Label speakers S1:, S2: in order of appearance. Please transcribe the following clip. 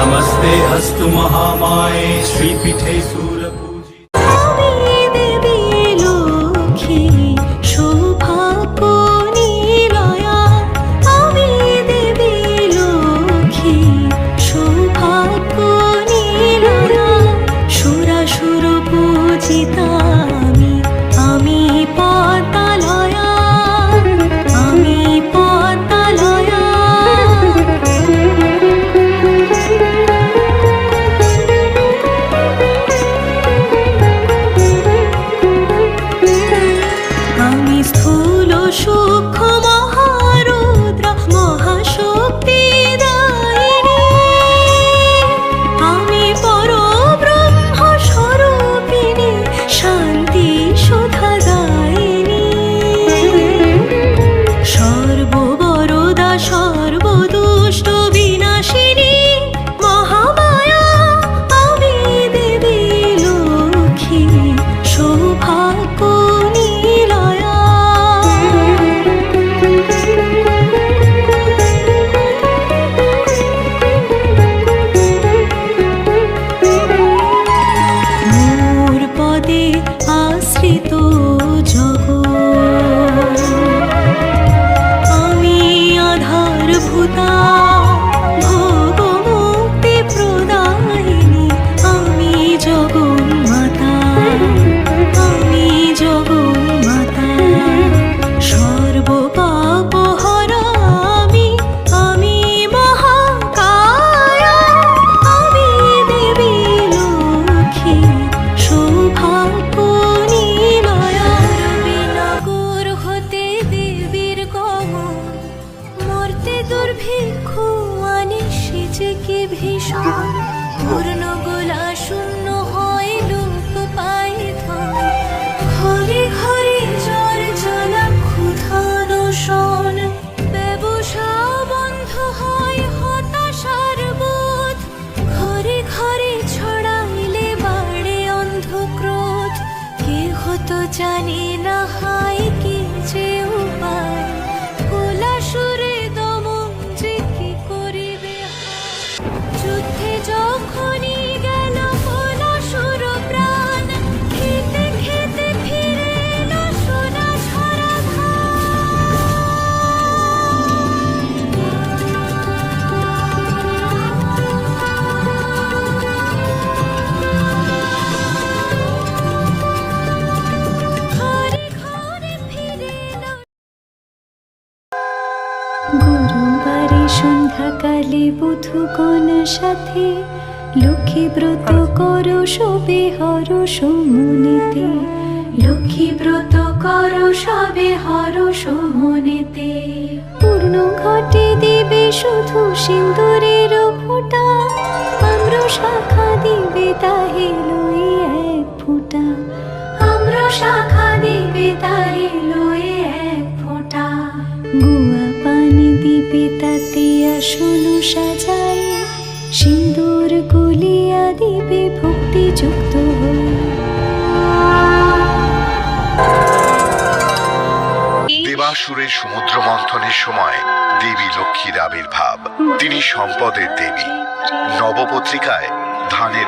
S1: নমস্তে হস্তু মহামায়ে শ্রীপীঠে সুর সীতা মর্তে দুর্ভিক্ষ আনে সেজে কি ভীষণ? পূর্ণ গোলা শূন্য হয় লোক পায় ধন। ঘরে ঘরে জ্বর জ্বালা ক্ষুধান শোন ব্যবসা বন্ধ হয় হতাশার বোধ। ঘরে ঘরে ছড়াইলে বাড়ে অন্ধক্রোধ কেহ তো জানে না গুরুবারে সন্ধ্যাকালে বধুগণ সাথে লক্ষ্মী ব্রত করো সবে হর সমনিতে। লক্ষ্মী ব্রত করো সবে হর সমনিতে। পূর্ণ ঘটে দিবে শুধু সিন্দুরের ফোঁটা। আম্র শাখা দিবে তাহে লই এক ফোঁটা। আম্র শাখা দিবে তাহে লই এক ফোঁটা। গুয়া দিবে
S2: দেবাসুরের সমুদ্র মন্থনের সময় দেবী লক্ষ্মীর আবির্ভাব। তিনি সম্পদের দেবী। নবপত্রিকায় ধানের